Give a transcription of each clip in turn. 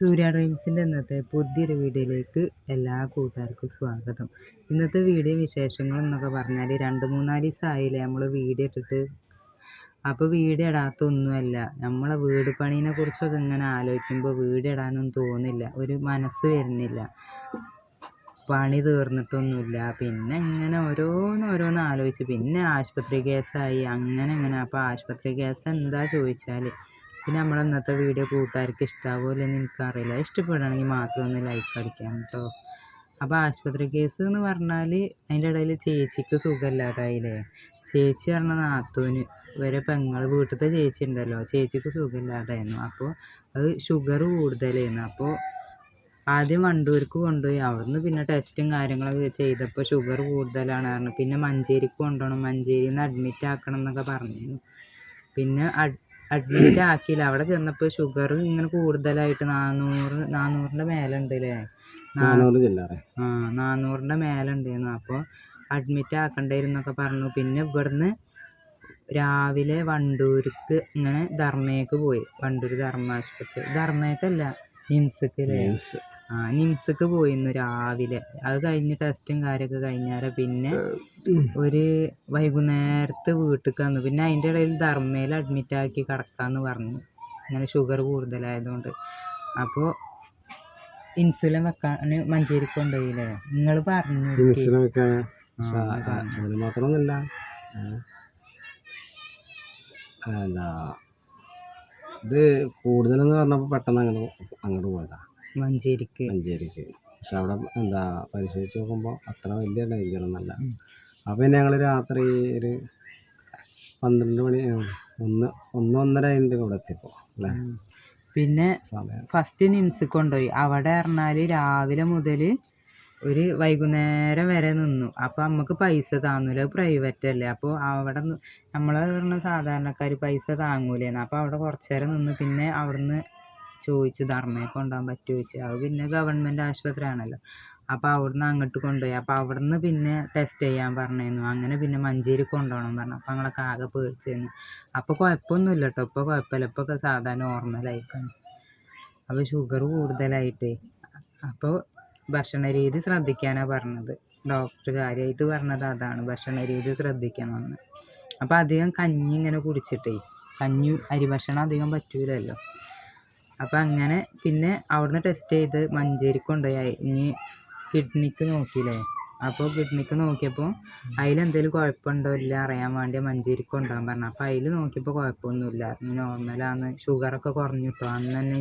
സൂര്യ ഡ്രീംസിന്റെ ഇന്നത്തെ പുതിയൊരു വീഡിയോയിലേക്ക് എല്ലാ കൂട്ടുകാർക്കും സ്വാഗതം. ഇന്നത്തെ വീഡിയോ വിശേഷങ്ങൾ എന്നൊക്കെ പറഞ്ഞാൽ രണ്ട് മൂന്നാൽ ദിവസമായില്ലേ നമ്മൾ വീഡിയോ ഇട്ടിട്ട്. അപ്പോൾ വീഡിയോ ഇടാത്തൊന്നുമല്ല നമ്മളെ വീട് പണീനെ കുറിച്ചൊക്കെ ഇങ്ങനെ ആലോചിക്കുമ്പോൾ വീഡിയോ ഇടാനൊന്നും തോന്നില്ല ഒരു മനസ്സ് വരുന്നില്ല. പണി തീർന്നിട്ടൊന്നുമില്ല. പിന്നെ ഇങ്ങനെ ഓരോന്ന് ഓരോന്ന് ആലോചിച്ച്. പിന്നെ ആശുപത്രി കേസായി അങ്ങനെ അങ്ങനെ. അപ്പോൾ ആശുപത്രി കേസ് എന്താ ചോദിച്ചാൽ പിന്നെ നമ്മൾ ഇന്നത്തെ വീഡിയോ കൂട്ടുകാർക്ക് ഇഷ്ടാവുമല്ലോ എന്ന് എനിക്കറിയില്ല. ഇഷ്ടപ്പെടുകയാണെങ്കിൽ മാത്രം ഒന്ന് ലൈക്ക് അടിക്കാം കേട്ടോ അപ്പോൾ ആശുപത്രി കേസ് എന്ന് പറഞ്ഞാൽ അതിന്റെ ഇടയിൽ ചേച്ചിക്ക് സുഖമില്ലാതായില്ലേ? ചേച്ചി പറഞ്ഞ നാത്തൂന് വരെ പെങ്ങൾ വീട്ടിലത്തെ ചേച്ചി ഉണ്ടല്ലോ. ചേച്ചിക്ക് സുഖമില്ലാതായിരുന്നു. അപ്പോൾ അത് ഷുഗർ കൂടുതലായിരുന്നു. അപ്പോൾ ആദ്യം വണ്ടൂർക്ക് കൊണ്ടുപോയി. അവിടുന്ന് പിന്നെ ടെസ്റ്റും കാര്യങ്ങളൊക്കെ ചെയ്തപ്പോൾ ഷുഗർ കൂടുതലാണ് പറഞ്ഞു. പിന്നെ മഞ്ചേരിക്ക് കൊണ്ടുപോകണം. മഞ്ചേരിയിൽ നിന്ന് അഡ്മിറ്റ് ആക്കണം എന്നൊക്കെ പറഞ്ഞിരുന്നു. പിന്നെ അഡ്മിറ്റ് ആക്കിയില്ല. അവിടെ ചെന്നപ്പോൾ ഷുഗർ ഇങ്ങനെ കൂടുതലായിട്ട് നാനൂറ് നാനൂറിന്റെ മേലെ ഉണ്ട് അല്ലേ ആ നാനൂറിന്റെ മേലെ ഉണ്ടായിരുന്നു അപ്പോൾ അഡ്മിറ്റ് ആക്കണ്ടായിരുന്നൊക്കെ പറഞ്ഞു. പിന്നെ ഇവിടുന്ന് രാവിലെ വണ്ടൂർക്ക് ഇങ്ങനെ ധർമ്മയ്ക്ക് പോയി. വണ്ടൂർ ധർമ്മ ആശുപത്രി ധർമ്മയ്ക്കല്ല നിംസക്ക് ആ നിംസക്ക് പോയിരുന്നു രാവിലെ. അത് കഴിഞ്ഞ് ടെസ്റ്റും കാര്യമൊക്കെ കഴിഞ്ഞാൽ പിന്നെ ഒരു വൈകുന്നേരത്തെ വീട്ടിലേക്ക് വന്നു. പിന്നെ അതിന്റെ ഇടയിൽ ധർമ്മയിൽ അഡ്മിറ്റ് ആക്കി കിടക്കാമെന്ന് പറഞ്ഞു. അങ്ങനെ ഷുഗർ കൂടുതലായതുകൊണ്ട്. അപ്പോൾ ഇൻസുലിൻ വെക്കാൻ മഞ്ചേരിക്ക് കൊണ്ടുപോയില്ലേ? നിങ്ങൾ പറഞ്ഞു ഇൻസുലിൻ വെക്കാൻ അതിന് മാത്രമൊന്നുമില്ല. അല്ല ഇത് കൂടുതലെന്ന് പറഞ്ഞപ്പോൾ പെട്ടെന്ന് അങ്ങോട്ട് അങ്ങോട്ട് പോയതാ. മഞ്ചേരിക്ക്. മഞ്ചേരിക്ക്. പക്ഷെ അവിടെ എന്താ പരിശോധിച്ച് നോക്കുമ്പോൾ അത്ര വലിയ ഡേഞ്ചർ ഒന്നല്ല അപ്പോൾ പിന്നെ ഞങ്ങൾ രാത്രി ഒരു പന്ത്രണ്ട് മണി ഒന്ന് ഒന്ന് ഒന്നര കൂടെ ഇവിടെ എത്തിയപ്പോൾ അല്ലേ? പിന്നെ ഫസ്റ്റ് നിംസ് കൊണ്ടുപോയി. അവിടെ പറഞ്ഞാൽ രാവിലെ മുതൽ ഒരു വൈകുന്നേരം വരെ നിന്നു. അപ്പോൾ നമുക്ക് പൈസ താങ്ങൂല. പ്രൈവറ്റ് അല്ലേ. അപ്പോൾ അവിടെ നമ്മളെ പറഞ്ഞ സാധാരണക്കാർ പൈസ താങ്ങൂലേന്ന്. അപ്പോൾ അവിടെ കുറച്ച് നേരം നിന്ന്. പിന്നെ അവിടുന്ന് ചോദിച്ചു ധർമ്മയെ കൊണ്ടുപോകാൻ പറ്റുമോ ചോദിച്ചു. അത് പിന്നെ ഗവൺമെന്റ് ആശുപത്രിയാണല്ലോ. അപ്പോൾ അവിടുന്ന് അങ്ങോട്ട് കൊണ്ടുപോയി. അപ്പോൾ അവിടുന്ന് പിന്നെ ടെസ്റ്റ് ചെയ്യാൻ പറഞ്ഞിരുന്നു. അങ്ങനെ പിന്നെ മഞ്ചേരി കൊണ്ടുപോകണം പറഞ്ഞു. അപ്പോൾ ഞങ്ങളൊക്കെ ആകെ പേടിച്ചിരുന്നു. അപ്പോൾ കുഴപ്പമൊന്നുമില്ല കേട്ടോ ഇപ്പോൾ കുഴപ്പമില്ല. ഇപ്പോൾ ഒക്കെ സാധാ നോർമലായിക്കാണ് അപ്പോൾ ഷുഗർ കൂടുതലായിട്ടേ. അപ്പോൾ ഭക്ഷണ രീതി ശ്രദ്ധിക്കാനാണ് പറഞ്ഞത്. ഡോക്ടർ കാര്യമായിട്ട് പറഞ്ഞത് അതാണ്. ഭക്ഷണ രീതി ശ്രദ്ധിക്കണമെന്ന്. അപ്പോൾ അധികം കഞ്ഞി ഇങ്ങനെ കുടിച്ചിട്ടേ. കഞ്ഞി അരി ഭക്ഷണം അധികം പറ്റൂലല്ലോ. അപ്പോൾ അങ്ങനെ പിന്നെ അവിടുന്ന് ടെസ്റ്റ് ചെയ്ത് മഞ്ചേരിക്ക് കൊണ്ടുപോയി. ഇനി കിഡ്നിക്ക് നോക്കിയില്ലേ? അപ്പോൾ കിഡ്നിക്ക് നോക്കിയപ്പോൾ അതിലെന്തെങ്കിലും കുഴപ്പമുണ്ടോ ഇല്ല അറിയാൻ വേണ്ടി മഞ്ചേരിക്ക് കൊണ്ടുപോകാൻ പറഞ്ഞു അപ്പോൾ അതിൽ നോക്കിയപ്പോൾ കുഴപ്പമൊന്നുമില്ല. നോർമലാണ് ഷുഗറൊക്കെ കുറഞ്ഞു കിട്ടും അന്ന് തന്നെ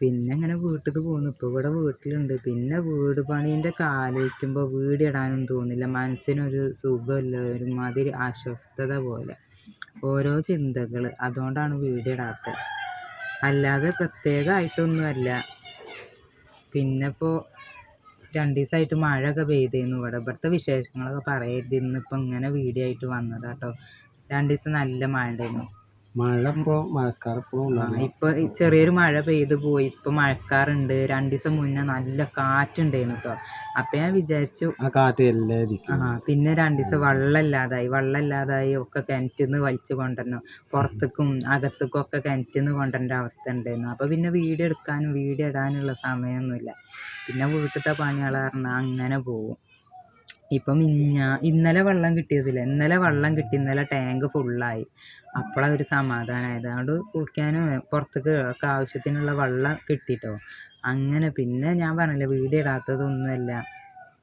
പിന്നെ ഇങ്ങനെ വീട്ടിലേക്ക് പോകുന്നു ഇപ്പോൾ ഇവിടെ വീട്ടിലുണ്ട്. പിന്നെ വീട് പണീന്റെ കാലിക്കുമ്പോൾ വീട് ഇടാനും തോന്നില്ല. മനസ്സിനൊരു സുഖമില്ല. ഒരുമാതിരി അസ്വസ്ഥത പോലെ. ഓരോ ചിന്തകൾ അതുകൊണ്ടാണ് വീട് ഇടാത്തത് അല്ലാതെ പ്രത്യേകമായിട്ടൊന്നുമല്ല പിന്നെ ഇപ്പോൾ രണ്ട് ദിവസമായിട്ട് മഴയൊക്കെ പെയ്തിരുന്നു ഇവിടെ ഇവിടുത്തെ വിശേഷങ്ങളൊക്കെ പറയരുത്. ഇന്നിപ്പോൾ ഇങ്ങനെ വീഡിയോ ആയിട്ട് വന്നതാട്ടോ. രണ്ട് ദിവസം നല്ല മഴ ഉണ്ടായിരുന്നു. മഴ ഇപ്പോൾ മഴക്കാർ ഇപ്പൊ ചെറിയൊരു മഴ പെയ്തു പോയി. ഇപ്പൊ മഴക്കാറുണ്ട്. രണ്ടു ദിവസം മുന്നേ നല്ല കാറ്റുണ്ടായിരുന്നു കേട്ടോ അപ്പൊ ഞാൻ വിചാരിച്ചു ആ കാറ്റ് ആ പിന്നെ രണ്ടു ദിവസം വെള്ളമില്ലാതായി വെള്ളമില്ലാതായി ഒക്കെ കിണറ്റിൽ നിന്ന് വലിച്ചു കൊണ്ടുവരണം. പുറത്തേക്കും അകത്തേക്കും ഒക്കെ കിണറ്റിൽ നിന്ന് കൊണ്ടുവരേണ്ട അവസ്ഥ ഉണ്ടായിരുന്നു അപ്പൊ പിന്നെ വീഡിയോ എടുക്കാനും വീഡിയോ ഇടാനുള്ള സമയമൊന്നുമില്ല. പിന്നെ വീട്ടിലത്തെ പണികൾ പറഞ്ഞാൽ അങ്ങനെ പോകും ഇപ്പം ഇന്ന ഇന്നലെ വെള്ളം കിട്ടിയതില്ല. ഇന്നലെ വെള്ളം കിട്ടി. ഇന്നലെ ടാങ്ക് ഫുള്ളായി അപ്പോഴാണ് ഒരു സമാധാനമായത് അതുകൊണ്ട് കുളിക്കാനും പുറത്തേക്ക് ഒക്കെ ആവശ്യത്തിനുള്ള വെള്ളം കിട്ടിട്ടോ. അങ്ങനെ പിന്നെ ഞാൻ പറഞ്ഞില്ലേ വീഡിയോ ഇടാത്തതൊന്നുമല്ല.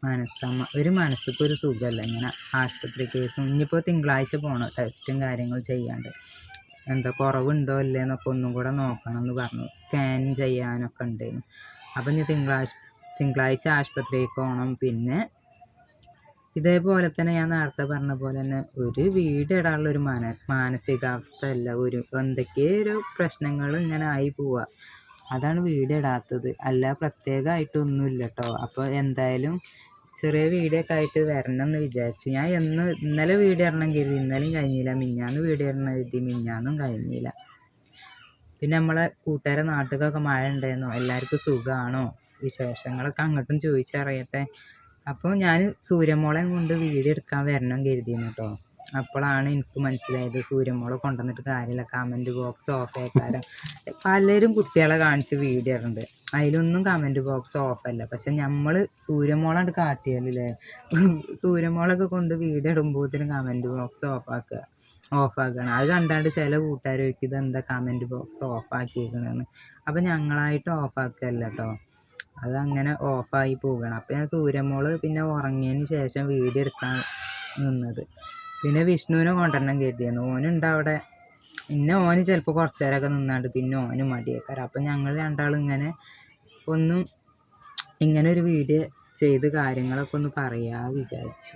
മനസ്സമ്മ ഒരു മനസ്സിക്ക് ഒരു സുഖമല്ല. ഇങ്ങനെ ആശുപത്രി കേസും ഇനിയിപ്പോൾ തിങ്കളാഴ്ച പോകണം ടെസ്റ്റും കാര്യങ്ങളും ചെയ്യാണ്ട്. എന്താ കുറവുണ്ടോ ഇല്ലേ എന്നൊക്കെ ഒന്നും കൂടെ നോക്കണം എന്ന് പറഞ്ഞു. സ്കാൻ ചെയ്യാനൊക്കെ ഉണ്ടായിരുന്നു അപ്പം ഇനി തിങ്കളാഴ്ച തിങ്കളാഴ്ച ആശുപത്രിക്ക് പോകണം പിന്നെ ഇതേപോലെ തന്നെ ഞാൻ നേരത്തെ പറഞ്ഞ പോലെ തന്നെ ഒരു വീട് ഇടാനുള്ള ഒരു മാന മാനസികാവസ്ഥ അല്ല ഒരു എന്തൊക്കെയോ ഒരു പ്രശ്നങ്ങൾ ഇങ്ങനെ ആയി പോവുക അതാണ് വീട് ഇടാത്തത് അല്ല പ്രത്യേകമായിട്ടൊന്നുമില്ല കേട്ടോ അപ്പോൾ എന്തായാലും ചെറിയ വീടൊക്കെ ആയിട്ട് വരണം എന്ന് വിചാരിച്ചു. ഞാൻ എന്ന് ഇന്നലെ വീഡിയോ ഇടണം കരുതി. ഇന്നലെയും കഴിഞ്ഞില്ല. മിഞ്ഞാന്ന് വീഡിയോ ഇടണം കരുതി. മിഞ്ഞാന്നും കഴിഞ്ഞില്ല. പിന്നെ നമ്മളെ കൂട്ടുകാരെ നാട്ടിലൊക്കെ മഴ ഉണ്ടായിരുന്നോ എല്ലാവർക്കും സുഖമാണോ വിശേഷങ്ങളൊക്കെ അങ്ങോട്ടും ചോദിച്ചറിയട്ടെ. അപ്പോൾ ഞാൻ സൂര്യമോളെ കൊണ്ട് വീഡിയോ എടുക്കാൻ വരണം കരുതിയിരുന്നു കേട്ടോ. അപ്പോഴാണ് എനിക്ക് മനസ്സിലായത് സൂര്യമോളെ കൊണ്ടുവന്നിട്ട് കാര്യമില്ല. കമന്റ് ബോക്സ് ഓഫ് ആക്കാരം പലരും കുട്ടികളെ കാണിച്ച് വീഡിയോ ഉണ്ട് അതിലൊന്നും കമന്റ് ബോക്സ് ഓഫല്ല പക്ഷെ നമ്മൾ സൂര്യമോളാണ്ട് കാട്ടിയാലല്ലേ? സൂര്യമോളൊക്കെ കൊണ്ട് വീഡിയോ ഇടുമ്പോഴത്തേനും കമന്റ് ബോക്സ് ഓഫാക്കുക ഓഫാക്കണം അത് കണ്ടാണ്ട് ചില കൂട്ടുകാർ ഇത് ഇതെന്താ കമന്റ് ബോക്സ് ഓഫാക്കിയേക്കണമെന്ന് അപ്പം ഞങ്ങളായിട്ട് ഓഫാക്കുകയല്ല കേട്ടോ. അത് ഓഫ് ഓഫായി പോവുകയാണ്. അപ്പോൾ ഞാൻ സൂര്യമോൾ പിന്നെ ഉറങ്ങിയതിന് ശേഷം വീഡിയോ എടുക്കാൻ നിന്നത്. പിന്നെ വിഷ്ണുവിനെ കൊണ്ടുവരണം കരുതിയിരുന്നു. ഓനുണ്ട് അവിടെ. പിന്നെ ഓന് ചിലപ്പോൾ കുറച്ച് നേരമൊക്കെ നിന്നാണ്ട് പിന്നെ ഓന് മടിയേക്കാരം. അപ്പം ഞങ്ങൾ രണ്ടാളും ഇങ്ങനെ ഒന്നും ഇങ്ങനെ ഒരു വീഡിയോ ചെയ്ത് കാര്യങ്ങളൊക്കെ ഒന്ന് പറയാ വിചാരിച്ചു.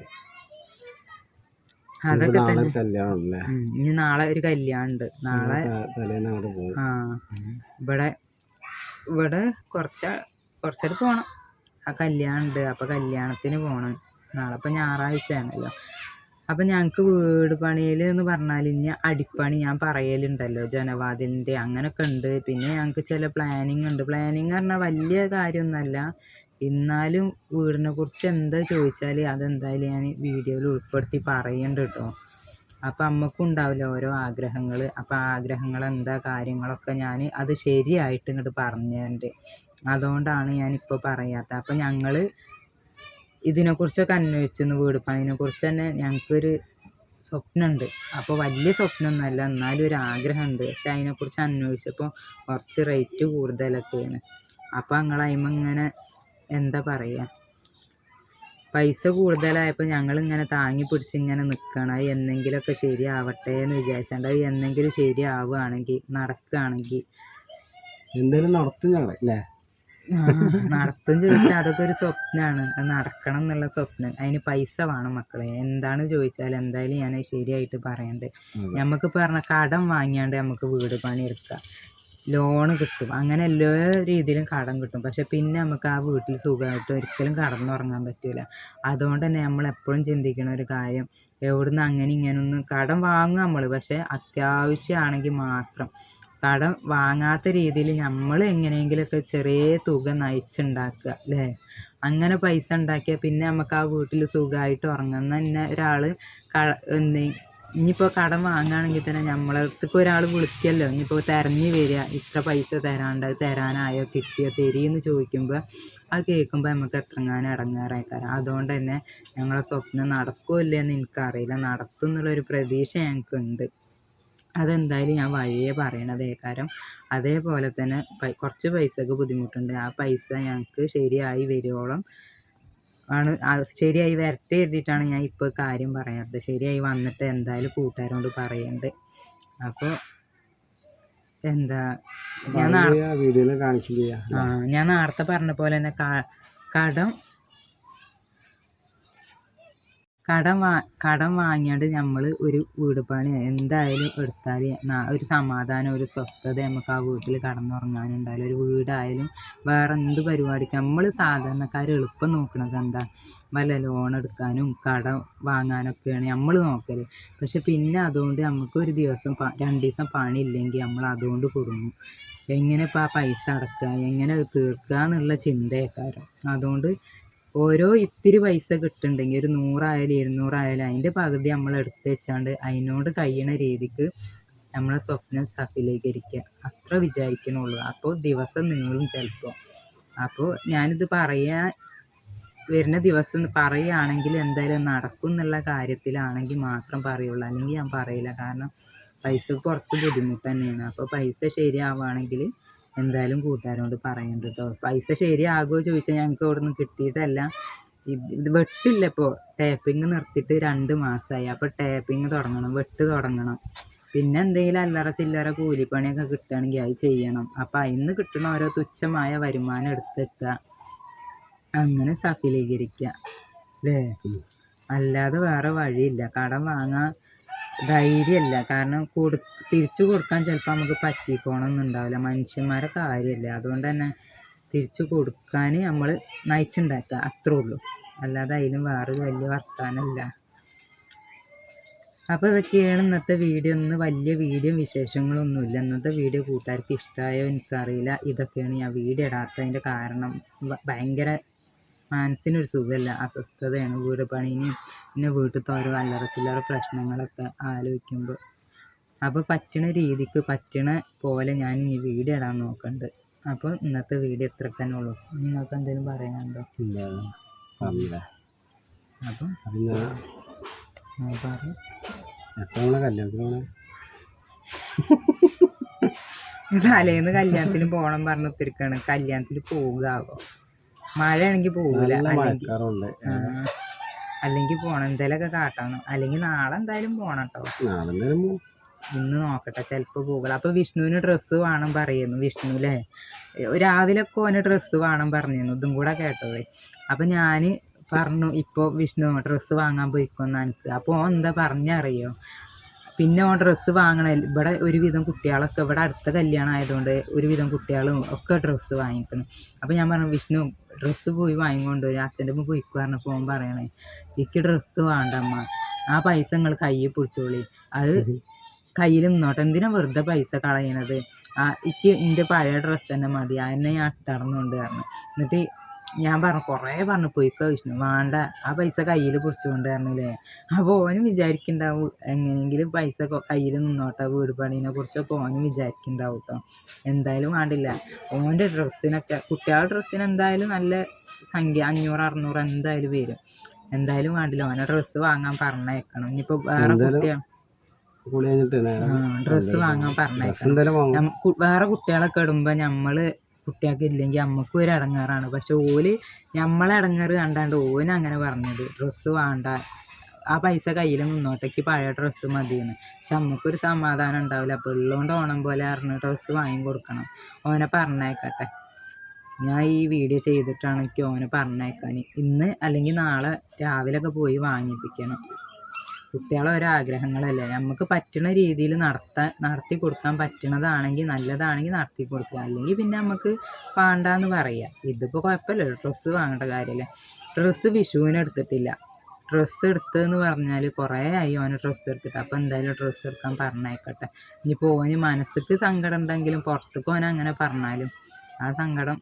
അതൊക്കെ തന്നെ. ഇനി നാളെ ഒരു കല്യാണം ഉണ്ട് നാളെ ആ ഇവിടെ ഇവിടെ കുറച്ച് കുറച്ചേരം പോകണം ആ കല്യാണം ഉണ്ട്. അപ്പോൾ കല്യാണത്തിന് പോകണം നാളെ ഇപ്പം ഞായറാഴ്ചയാണല്ലോ. അപ്പം ഞങ്ങൾക്ക് വീട് പണിയിൽ എന്ന് പറഞ്ഞാൽ ഇനി അടിപ്പണി ഞാൻ പറയലുണ്ടല്ലോ. ജനവാതിലിന്റെ അങ്ങനെയൊക്കെ ഉണ്ട്. പിന്നെ ഞങ്ങൾക്ക് ചില പ്ലാനിങ് ഉണ്ട്. പ്ലാനിങ് പറഞ്ഞാൽ വലിയ കാര്യമൊന്നുമല്ല. എന്നാലും വീടിനെ കുറിച്ച് എന്താ ചോദിച്ചാൽ അതെന്തായാലും ഞാൻ വീഡിയോയിൽ ഉൾപ്പെടുത്തി പറയുന്നുണ്ട് കേട്ടോ അപ്പം അമ്മക്കും ഉണ്ടാവില്ല ഓരോ ആഗ്രഹങ്ങൾ അപ്പം ആ ആഗ്രഹങ്ങൾ എന്താ കാര്യങ്ങളൊക്കെ ഞാൻ അത് ശരിയായിട്ട് ഇങ്ങോട്ട് പറഞ്ഞുതരുന്നുണ്ട് അതുകൊണ്ടാണ് ഞാനിപ്പോൾ പറയാത്തത് അപ്പം ഞങ്ങൾ ഇതിനെക്കുറിച്ചൊക്കെ അന്വേഷിച്ചിരുന്നു വീട് പണിനെക്കുറിച്ച് തന്നെ ഞങ്ങൾക്കൊരു സ്വപ്നമുണ്ട് അപ്പോൾ വലിയ സ്വപ്നമൊന്നുമല്ല എന്നാലും ഒരു ആഗ്രഹമുണ്ട്. പക്ഷെ അതിനെക്കുറിച്ച് അന്വേഷിച്ചപ്പോൾ കുറച്ച് റേറ്റ് കൂടുതലൊക്കെയാണ്. അപ്പോൾ ഞങ്ങൾ അതിന്മേൽ ഇങ്ങനെ എന്താ പറയുക പൈസ കൂടുതലായപ്പോൾ ഞങ്ങളിങ്ങനെ താങ്ങി പിടിച്ച് ഇങ്ങനെ നിൽക്കണം അത് എന്നെങ്കിലുമൊക്കെ ശരിയാവട്ടെ എന്ന് വിചാരിച്ചാണ്ട് അത് എന്നെങ്കിലും ശരിയാവുകയാണെങ്കിൽ നടക്കുകയാണെങ്കിൽ എന്തായാലും നടത്തും ഞങ്ങൾ അല്ലേ? നടത്തും ചോദിച്ചാൽ അതൊക്കെ ഒരു സ്വപ്നമാണ് അത് നടക്കണം എന്നുള്ള സ്വപ്നം. അതിന് പൈസ വേണം മക്കളെ. എന്താണ് ചോദിച്ചാൽ എന്തായാലും ഞാൻ ശരിയായിട്ട് പറയണ്ട്. നമുക്ക് പറഞ്ഞ കടം വാങ്ങിയാണ്ട് നമുക്ക് വീട് പണി എടുക്കാം ലോണ് കിട്ടും. അങ്ങനെ എല്ലാ രീതിയിലും കടം കിട്ടും. പക്ഷെ പിന്നെ നമുക്ക് ആ വീട്ടിൽ സുഖമായിട്ട് ഒരിക്കലും കടന്നുറങ്ങാൻ പറ്റില്ല അതുകൊണ്ട് തന്നെ നമ്മൾ എപ്പോഴും ചിന്തിക്കുന്ന ഒരു കാര്യം എവിടുന്ന് അങ്ങനെ ഇങ്ങനൊന്നും കടം വാങ്ങും നമ്മൾ. പക്ഷെ അത്യാവശ്യമാണെങ്കിൽ മാത്രം കടം വാങ്ങാത്ത രീതിയിൽ നമ്മൾ എങ്ങനെയെങ്കിലുമൊക്കെ ചെറിയ തുക നയിച്ചുണ്ടാക്കുക അല്ലേ? അങ്ങനെ പൈസ ഉണ്ടാക്കിയാൽ പിന്നെ നമുക്ക് ആ വീട്ടിൽ സുഖമായിട്ട് ഉറങ്ങുന്ന തന്നെ ഒരാൾ ക എന്ത് ഇനിയിപ്പോൾ കടം വാങ്ങുകയാണെങ്കിൽ തന്നെ നമ്മളടുത്തേക്ക് ഒരാൾ വിളിക്കല്ലോ. ഇനിയിപ്പോൾ തിരഞ്ഞു വരിക. ഇത്ര പൈസ തരാണ്ട് തരാനായോ കിട്ടിയോ തരിയെന്ന് ചോദിക്കുമ്പോൾ അത് കേൾക്കുമ്പോൾ നമുക്ക് എത്രങ്ങാനും ഇടങ്ങാറായിക്കാരം. അതുകൊണ്ട് തന്നെ ഞങ്ങളെ സ്വപ്നം നടക്കുമല്ലേ എന്ന് എനിക്കറിയില്ല. നടത്തും എന്നുള്ളൊരു പ്രതീക്ഷ ഞങ്ങൾക്കുണ്ട്. അതെന്തായാലും ഞാൻ വഴിയെ പറയണത് കാരണം അതേപോലെ തന്നെ കുറച്ച് പൈസക്ക് ബുദ്ധിമുട്ടുണ്ട്. ആ പൈസ ഞങ്ങൾക്ക് ശരിയായി വരുവോളം ആണ്. ശരിയായി വരട്ടെ എഴുതിയിട്ടാണ് ഞാൻ ഇപ്പോൾ കാര്യം പറയാത്തത് ശരിയായി വന്നിട്ട് എന്തായാലും കൂട്ടുകാരോട് പറയുന്നുണ്ട് അപ്പോൾ എന്താ ഞാൻ ഞാൻ നേരത്തെ പറഞ്ഞ പോലെ തന്നെ കടം കടം വാ കടം വാങ്ങിയാണ്ട് നമ്മൾ ഒരു വീട് പണി എന്തായാലും എടുത്താൽ ഒരു സമാധാനം ഒരു സ്വസ്ഥത നമുക്ക് ആ വീട്ടിൽ കടന്നുറങ്ങാനുണ്ടായാലും ഒരു വീടായാലും വേറെ എന്ത് പരിപാടിക്ക് നമ്മൾ സാധാരണക്കാർ എളുപ്പം നോക്കണത് എന്താ? വല്ല ലോൺ എടുക്കാനും കടം വാങ്ങാനൊക്കെയാണ് നമ്മൾ നോക്കൽ പക്ഷെ പിന്നെ അതുകൊണ്ട് നമുക്ക് ഒരു ദിവസം രണ്ട് ദിവസം പണി ഇല്ലെങ്കിൽ നമ്മൾ അതുകൊണ്ട് കുടുങ്ങും. എങ്ങനെ ഇപ്പോൾ ആ പൈസ അടക്കുക എങ്ങനെ തീർക്കുക എന്നുള്ള ചിന്തയേക്കാരം. അതുകൊണ്ട് ഓരോ ഇത്തിരി പൈസ കിട്ടുന്നുണ്ടെങ്കിൽ ഒരു നൂറായാലും ഇരുന്നൂറായാലും അതിന്റെ പകുതി നമ്മൾ എടുത്ത് വെച്ചാണ്ട് അതിനോട് കഴിയണ രീതിക്ക് നമ്മളെ സ്വപ്നം സഫലീകരിക്കുക. അത്ര വിചാരിക്കണുള്ളൂ. അപ്പോൾ ദിവസം നിങ്ങളും ചിലപ്പോൾ. അപ്പോൾ ഞാനിത് പറയാ വരുന്ന ദിവസം പറയുകയാണെങ്കിൽ എന്തായാലും നടക്കും എന്നുള്ള കാര്യത്തിലാണെങ്കിൽ മാത്രം പറയുള്ളൂ. അല്ലെങ്കിൽ ഞാൻ പറയില്ല. കാരണം പൈസ കുറച്ച് ബുദ്ധിമുട്ട് തന്നെയാണ്. അപ്പോൾ പൈസ ശരിയാവുകയാണെങ്കിൽ എന്തായാലും കൂട്ടുകാരോട് പറയണ്ട കേട്ടോ പൈസ ശരിയാകുമോ ചോദിച്ചാൽ ഞങ്ങൾക്ക് അവിടെ നിന്ന് കിട്ടിയിട്ടല്ല. ഇത് വെട്ടില്ല ഇപ്പോൾ ടാപ്പിങ് നിർത്തിയിട്ട് രണ്ട് മാസമായി അപ്പോൾ ടാപ്പിങ് തുടങ്ങണം വെട്ട് തുടങ്ങണം. പിന്നെ എന്തെങ്കിലും അല്ലറ ചില്ലറ കൂലിപ്പണിയൊക്കെ കിട്ടുകയാണെങ്കിൽ അത് ചെയ്യണം. അപ്പോൾ അതിന്ന് കിട്ടുന്ന ഓരോ തുച്ഛമായ വരുമാനം എടുത്തെക്കുക അങ്ങനെ സഫലീകരിക്കുക. അല്ലേ അല്ലാതെ വേറെ വഴിയില്ല. കടം വാങ്ങാൻ ധൈര്യമല്ല കാരണം കൊടു തിരിച്ചു കൊടുക്കാൻ ചിലപ്പോൾ നമുക്ക് പറ്റിക്കോണമെന്നുണ്ടാവില്ല മനുഷ്യന്മാരെ കാര്യമല്ല അതുകൊണ്ട് തന്നെ തിരിച്ചു കൊടുക്കാൻ നമ്മൾ നയിച്ചുണ്ടാക്കുക അത്രേ ഉള്ളൂ അല്ലാതെ അതിലും വേറെ വലിയ വർത്താനമല്ല അപ്പോൾ ഇതൊക്കെയാണ് ഇന്നത്തെ വീഡിയോ. ഒന്ന് വലിയ വീഡിയോ വിശേഷങ്ങളൊന്നുമില്ല ഇന്നത്തെ വീഡിയോ കൂട്ടുകാർക്ക് ഇഷ്ടമായോ എനിക്കറിയില്ല. ഇതൊക്കെയാണ് ഞാൻ വീഡിയോ ഇടാത്തതിന്റെ കാരണം. ഭയങ്കര മനസ്സിനൊരു സുഖമില്ല അസ്വസ്ഥതയാണ് വീട് പണിയും പിന്നെ വീട്ടിലത്തെ ഓരോ അല്ലറ ചില്ലറ പ്രശ്നങ്ങളൊക്കെ ആലോചിക്കുമ്പോൾ അപ്പോൾ പറ്റണ രീതിക്ക് പറ്റണ പോലെ ഞാൻ ഇനി വീഡിയോ ഇടാൻ നോക്കുന്നുണ്ട് അപ്പോൾ ഇന്നത്തെ വീഡിയോ ഇത്ര തന്നെ ഉള്ളൂ. നിങ്ങൾക്ക് എന്തെങ്കിലും പറയാനുണ്ടോ? ഇല്ല. അപ്പം പോണം? തലേന്ന് കല്യാണത്തിന് പോകണം പറഞ്ഞ് ഒത്തിരിക്കാണ്. കല്യാണത്തിന് പോകാവോ? മഴയാണെങ്കിൽ പോകൂല അല്ലെങ്കിൽ മഴക്കാറുണ്ട്. എന്തായാലും അല്ലെങ്കിൽ പോണം. എന്തെങ്കിലുമൊക്കെ കാട്ടണം. അല്ലെങ്കിൽ നാളെ എന്തായാലും പോണം കേട്ടോ. ഇന്ന് നോക്കട്ടെ. ചിലപ്പോൾ പോകല അപ്പോൾ വിഷ്ണുവിന് ഡ്രസ്സ് വേണം പറയുന്നു. വിഷ്ണു അല്ലേ രാവിലെ ഒക്കെ ഓന് ഡ്രസ്സ് വേണം പറഞ്ഞിരുന്നു. ഇതും കൂടെ കേട്ടത്. അപ്പം ഞാൻ പറഞ്ഞു ഇപ്പോൾ വിഷ്ണു ഡ്രസ്സ് വാങ്ങാൻ പോയിക്കോന്ന് എനിക്ക് അപ്പോൾ ഓൻ എന്താ പറഞ്ഞറിയോ? പിന്നെ ഓൻ ഡ്രസ്സ് വാങ്ങണ. ഇവിടെ ഒരുവിധം കുട്ടികളൊക്കെ ഇവിടെ അടുത്ത കല്യാണം ആയതുകൊണ്ട് ഒരുവിധം കുട്ടികളും ഒക്കെ ഡ്രസ്സ് വാങ്ങിക്കണം. അപ്പോൾ ഞാൻ പറഞ്ഞു വിഷ്ണു ഡ്രസ്സ് പോയി വാങ്ങിക്കൊണ്ട് വരും. അച്ഛന്റെ അമ്മ പോയിക്കു പറഞ്ഞ പോകാൻ പറയണേ എനിക്ക് ഡ്രസ്സ് വേണ്ട അമ്മ. ആ പൈസ നിങ്ങൾ കയ്യിൽ പിടിച്ചോളി. അത് കയ്യിൽ നിന്നോട്ടെ. എന്തിനാ വെറുതെ പൈസ കളയണത്? ആ എനിക്ക് എന്റെ പഴയ ഡ്രസ്സ് തന്നെ മതി. അതിനെ ഞാൻ ഇട്ടടന്നുകൊണ്ട് കാരണം എന്നിട്ട് ഞാൻ പറഞ്ഞു കുറേ പറഞ്ഞു പോയിക്കോ വിഷ്ണു. വേണ്ട. ആ പൈസ കയ്യിൽ പിടിച്ചുകൊണ്ട് പറഞ്ഞില്ലേ? അപ്പോൾ ഓനും വിചാരിക്കുന്നുണ്ടാവും എങ്ങനെയെങ്കിലും പൈസ കയ്യിൽ നിന്നോട്ടെ വീട് പണീനെ കുറിച്ചൊക്കെ ഓനും വിചാരിക്കുന്നുണ്ടാവും കേട്ടോ എന്തായാലും വേണ്ടില്ല. ഓന്റെ ഡ്രസ്സിനൊക്കെ കുട്ടികളുടെ ഡ്രസ്സിന് എന്തായാലും നല്ല സംഖ്യ അഞ്ഞൂറ് അറുന്നൂറ് എന്തായാലും വരും. എന്തായാലും വേണ്ടില്ല. ഓനെ ഡ്രസ്സ് വാങ്ങാൻ പറഞ്ഞേക്കണം. ഇനിയിപ്പോൾ വേറെ കുട്ടിയാണ് ഡ്രസ്സ് വാങ്ങാൻ പറഞ്ഞേക്കാം പറഞ്ഞേക്കണം. വേറെ കുട്ടികളൊക്കെ ഇടുമ്പോൾ നമ്മൾ കുട്ടികൾക്ക് ഇല്ലെങ്കിൽ അമ്മക്കും ഒരു ഇടങ്ങാറാണ്. പക്ഷെ ഓൽ നമ്മളെ ഇടങ്ങാറ് കണ്ടാണ്ട് ഓന് അങ്ങനെ പറഞ്ഞത്. ഡ്രസ്സ് വേണ്ട. ആ പൈസ കയ്യിൽ നിന്നോട്ടേക്ക് പഴയ ഡ്രസ്സ് മതിയെന്ന്. പക്ഷെ അമ്മക്കൊരു സമാധാനം ഉണ്ടാവില്ല. അപ്പോൾ ഉള്ളതുകൊണ്ട് ഓണം പോലെ അറിഞ്ഞ ഡ്രസ്സ് വാങ്ങി കൊടുക്കണം. ഓനെ പറഞ്ഞേക്കട്ടെ ഞാൻ ഈ വീഡിയോ ചെയ്തിട്ടാണ് ഓനെ പറഞ്ഞേക്കാൻ ഇന്ന് അല്ലെങ്കിൽ നാളെ രാവിലെയൊക്കെ പോയി വാങ്ങിപ്പിക്കണം. കുട്ടികളെ ഓരോ ആഗ്രഹങ്ങളല്ലേ? നമുക്ക് പറ്റുന്ന രീതിയിൽ നടത്താൻ നടത്തി കൊടുക്കാൻ പറ്റണതാണെങ്കിൽ നല്ലതാണെങ്കിൽ നടത്തി കൊടുക്കുക. അല്ലെങ്കിൽ പിന്നെ നമുക്ക് വേണ്ടാന്ന് പറയുക ഇതിപ്പോൾ കുഴപ്പമില്ലല്ലോ ഡ്രസ്സ് വാങ്ങേണ്ട കാര്യമല്ലേ. ഡ്രസ്സ് വിഷുവിന് എടുത്തിട്ടില്ല. ഡ്രസ്സ് എടുത്തതെന്ന് പറഞ്ഞാൽ കുറേ ആയി ഓന് ഡ്രസ്സ് എടുത്തിട്ട്. അപ്പോൾ എന്തായാലും ഡ്രസ്സ് എടുക്കാൻ പറഞ്ഞേക്കട്ടെ ഇനിയിപ്പോൾ ഓന് മനസ്സിക്ക് സങ്കടം ഉണ്ടെങ്കിലും പുറത്തേക്ക് ഓൻ അങ്ങനെ പറഞ്ഞാലും ആ സങ്കടം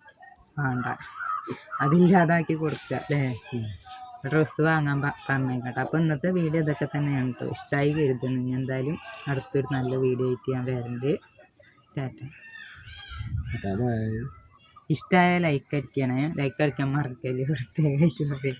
വേണ്ട. അതില്ലാതാക്കി കൊടുക്കുക. അല്ലേ ഡ്രസ്സ് വാങ്ങാൻ പറഞ്ഞേക്കട്ടെ. അപ്പോൾ ഇന്നത്തെ വീഡിയോ ഇതൊക്കെ തന്നെയാണ് കേട്ടോ ഇഷ്ടമായി കരുതുന്നു. ഇനി എന്തായാലും അടുത്തൊരു നല്ല വീഡിയോ ആയിട്ട് ഞാൻ വരുന്നുണ്ട് ടാറ്റ. ഇഷ്ടമായ ലൈക്ക് അടിക്കണേ. ലൈക്ക് അടിക്കാൻ മറക്കല്ലേ. പ്രത്യേകമായിട്ട് പറയും.